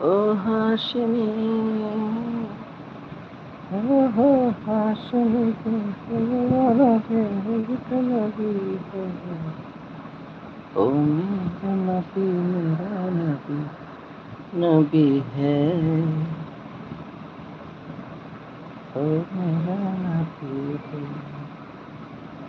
ও হাসিনি। ও হো হাসিনি ও নবী মেরা নবী। নবী হ্যাঁ ও মেরা নবী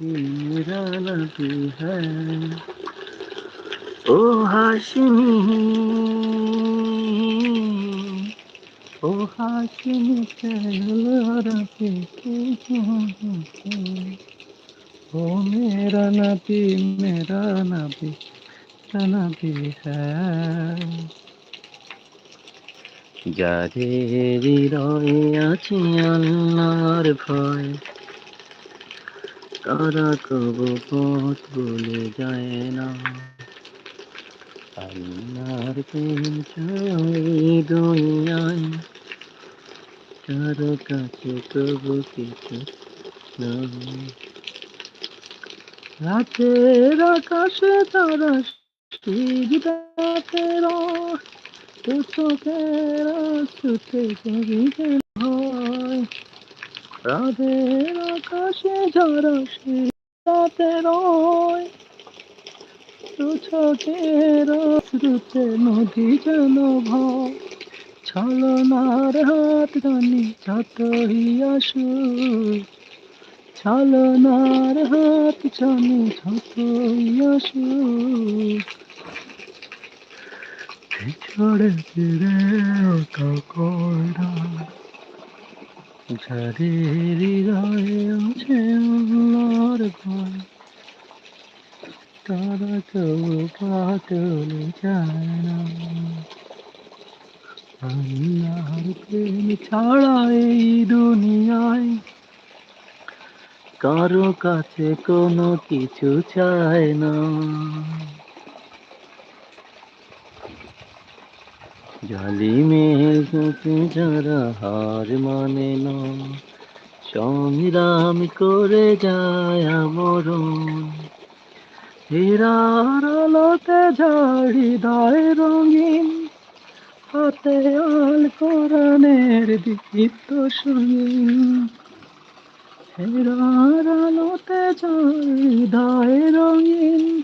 नबी मेरा नबी मेरा नबी है ओ हाशमी ओ हाशमी कहला रबी ओ मेरा नबी मेरा नबी मेरा नबी है যাদের হৃদয়ে আছে আল্লাহর ভয় তারা কবু পথ ভুলে যায় না। আল্লাহর প্রেম চাই দুনিয়ায়, কারও কাছে কবু কিছু রাতের আকাশে তারা শীতের তো চোখের ছুটে হয়। রাধের আকাশে ঝরা রাতে রয় তো চোখের শ্রুতে নদী যেন ভয় ছলনার হাত গানি যতই আসু ছলনার হাত জানি যতই আসু ছড়ে ফিরে কয়রা। যাদের হৃদয়ে আছে আল্লাহর ভয়। তারা কেউ পাতলে যায় না। আল্লাহর প্রেম ছাড়া এই দুনিয়ায় কারও কাছে কোনো কিছু চায় না। জালিমের কাছে যারা হার মানে না। সংগ্রাম করে যায় আমরণ। হীরার আলোতে ঝাড়ি দায় রঙিন। হাতে আল কোরআনের দীপ্ত সঙ্গীন হীরার আলোতে ঝাড়ি দায় রঙিন।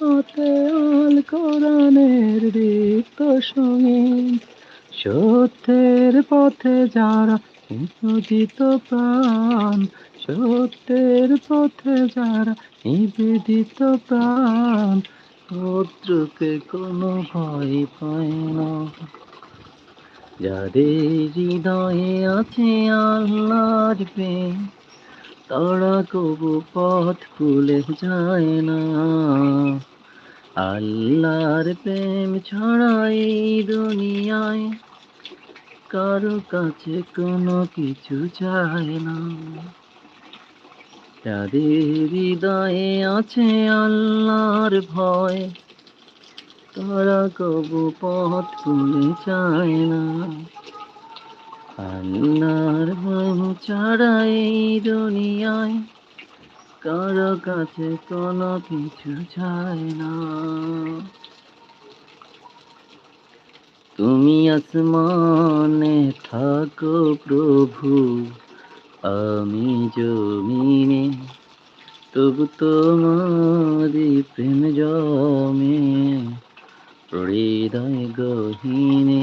হাতে আল কোরআনের দীপ্ত সঙ্গীন সত্যের পথে যারা নিবেদিত প্রাণ, সত্যের পথে যারা নিবেদিত প্রাণ, শত্রুকে কোনো ভয় পায় না। যাদের হৃদয়ে আছে আল্লাহর প্রেম তারা কবু পথ ভুলে যায় না। আল্লাহর প্রেম ছড়াই দুনিয়ায় কারও কাছে কোনো কিছু চায় না। তাদের হৃদয়ে আছে আল্লাহর ভয়, তারা কবু পথ ভুলে যায় না। আল্লাহর প্রেম ছাড়া এই দুনিয়ায় কারও কাছে কোনো কিছু চায় না। তুমি আসমানে থাকো প্রভু, আমি জমিনে, তবু তোমারি প্রেম জমে, হৃদয় গহীনে।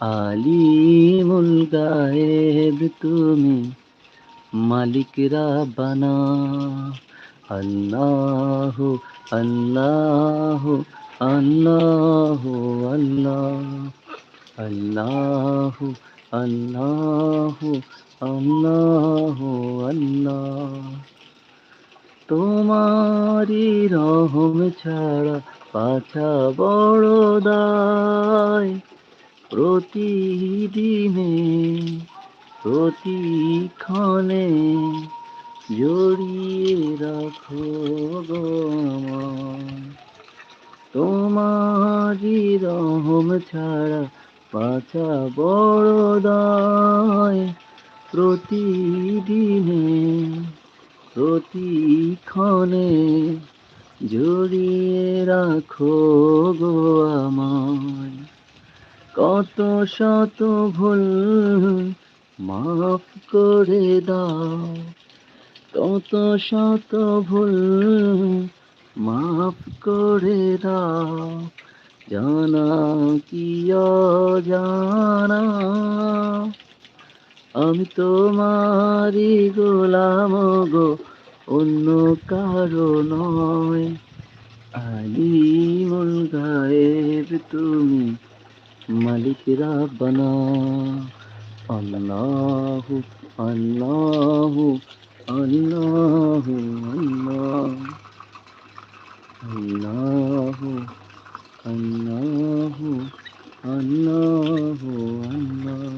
আলিমুল গায়েব তুমি মালিক রাব্বানা আল্লাহ আল্লাহ আল্লাহ আল্লাহ। আল্লাহ আল্লাহ আল্লাহ আল্লাহ। তোমারি রহম ছাড়া পাছা বড় দায়। প্রতিদিনে, প্রতিক্ষণে জড়িয়ে রাখো। তোমারি রহম ছাড়া পাছা বড় দায় প্রতিদিনে, প্রতিক্ষণে জড়িয়ে রাখো গো আমায় কত শত ভুল মাফ করে দাও। কত শত ভুল মাফ করে দাও। জানা কি জানা আমি তোমারই গোলাম গো, অন্য কারও নয়। আলিমুল গায়েব তুমি মালিক রাব্বানা আল্লাহু আল্লাহু আল্লাহু আল্লাহু আল্লাহু আল্লাহু, আল্লাহ।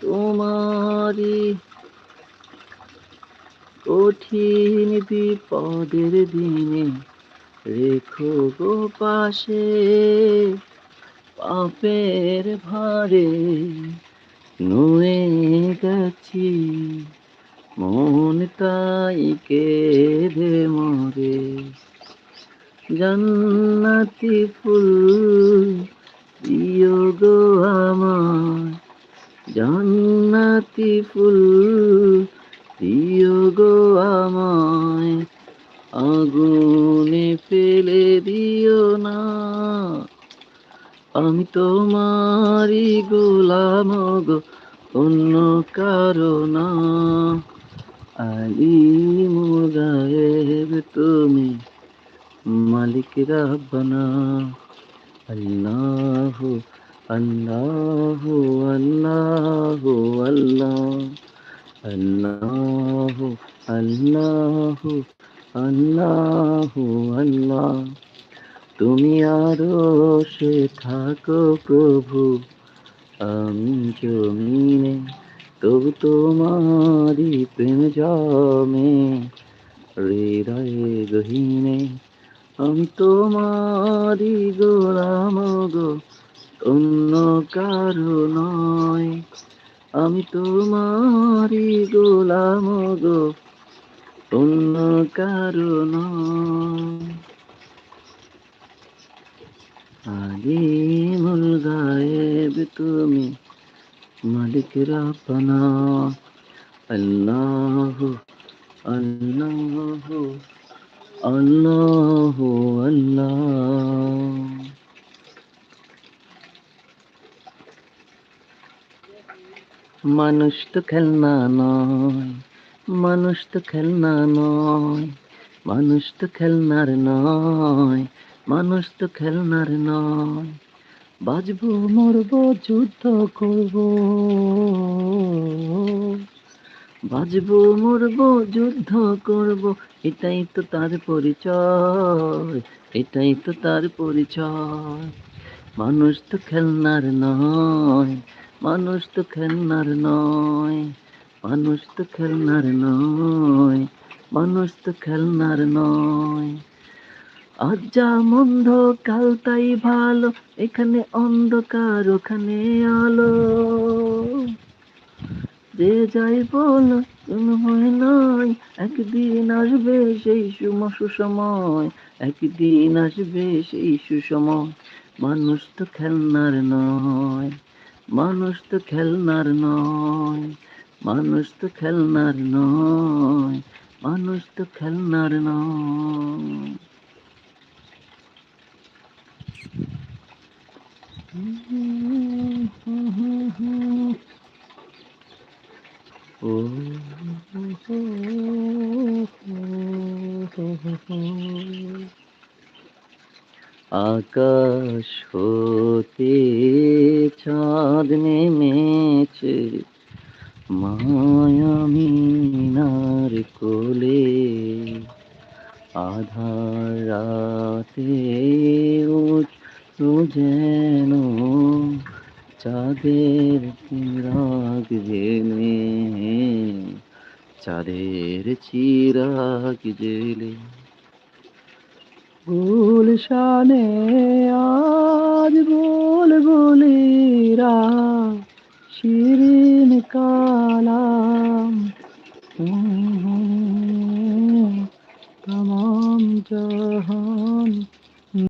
তোমারি কঠিন বিপদের দিনে রেখো গো পাশে। পাপের ভারে নুয়ে গেছি। মন তাই কেঁদে মরে। জান্নাতি ফুল দিও গো আমার জান্নাতি ফুল দিও গো আমায়। আগুনে ফেলে দিও না। আমি তোমারই গোলাম গো, অন্য কারও না। আলি গায়েব তুমি, মালিক রাব্বানা। আল্লাহ আল্লাহ আল্লাহ আল্লাহ। আল্লাহ আল্লাহ আল্লাহ আল্লাহ। তুমি আরও সে থাকো প্রভু, আমি জমিনে, তবু তোমারি প্রেম জমে, হৃদয়ে গহীনে, আমি তোমারি গোলাম গো, অন্য কারও নয়, আমি তোমারি গোলাম গো, অন্য কারও নয়। আলিমুল গায়েব তুমি মালিক রাব্বানা আল্লাহ আল্লাহ আল্লাহ আল্লাহ। মানুষ তো খেলনা নয়, মানুষ তো খেলনা নয়, মানুষ তো খেলনার নয়। মানুষ তো খেলনার নয়। বাজবো, মরবো, যুদ্ধ করব। বাজবো, মরবো, যুদ্ধ করব, এটাই তো তার পরিচয়, এটাই তো তার পরিচয়। মানুষ তো খেলনার নয়, মানুষ তো খেলনার নয়, মানুষ তো খেলনার নয়, মানুষ তো খেলনার নয়। আজ যা মন্দ, কাল তাই ভালো, এখানে অন্ধকার, ওখানে আলো। যে যাই বলো ভয় নয়, একদিন আসবে সেই সুম সুসময় একদিন আসবে সেই সুসময়। মানুষ তো খেলনার নয়, মানুষ তো খেলনার নয়, মানুষ তো খেলনার নয়, মানুষ তো খেলনার না আকাশ হতে চাঁদ নেমেছে মায়ামিনার কোলে। আধার রাতে যেন চাঁদের চিরাগ জেলে। চাঁদের চিরাগ জেলে। গুলশানে আজ বল বলিরা শিরিন কালাম তমাম জহান